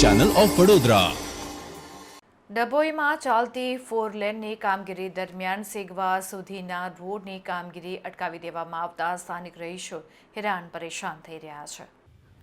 Channel of Vadodara ડભોઈમાં ચાલતી four લેનની કામગીરી દરમિયાન સેગવા સુધીના રોડની કામગીરી અટકાવી દેવામાં આવતા સ્થાનિક રહીશો હેરાન પરેશાન થઈ રહ્યા છે.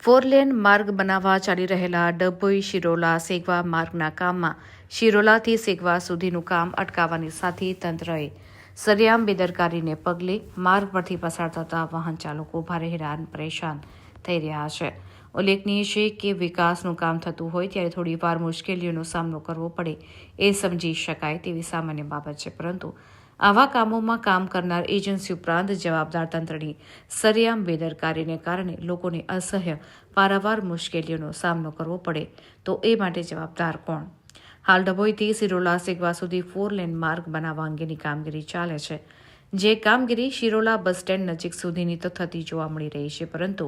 ફોર લેન માર્ગ બનાવવા ચાલી રહેલા ડભોઈ શિરોલા સેગવા માર્ગના કામમાં શિરોલાથી સેગવા સુધીનું કામ અટકાવવાની સાથે તંત્રએ સરિયામ બેદરકારીને પગલે માર્ગ પરથી પસાર થતા વાહન ચાલકો ભારે હેરાન પરેશાન થઈ રહ્યા છે. ઉલ્લેખનીય છે કે વિકાસનું કામ થતું હોય ત્યારે થોડી વાર મુશ્કેલીઓનો સામનો કરવો પડે, એ સમજી શકાય તેવી સામાન્ય બાબત છે. પરંતુ આવા કામોમાં કામ કરનાર એજન્સી ઉપરાંત જવાબદાર તંત્રની સરિયામ બેદરકારીને કારણે લોકોને અસહ્ય પારાવાર મુશ્કેલીઓનો સામનો કરવો પડે, તો એ માટે જવાબદાર કોણ? હાલ ડભોઈથી સિરોલા સેગવા સુધી ફોર લેન માર્ગ બનાવવા અંગેની કામગીરી ચાલે છે. જે કામગીરી શિરોલા બસ સ્ટેન્ડ નજીક સુધીની તો થતી જોવા મળી રહી છે, પરંતુ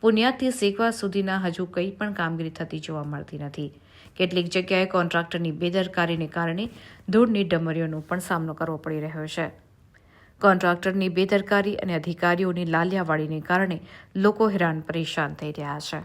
પુન્યાથી શીખવા સુધીના હજુ કંઈ પણ કામગીરી થતી જોવા મળતી નથી. કેટલીક જગ્યાએ કોન્ટ્રાક્ટરની બેદરકારીને કારણે ધૂળની ડમરીઓનો પણ સામનો કરવો પડી રહ્યો છે. કોન્ટ્રાક્ટરની બેદરકારી અને અધિકારીઓની લાલિયાવાડીને કારણે લોકો હેરાન પરેશાન થઈ રહ્યા છે.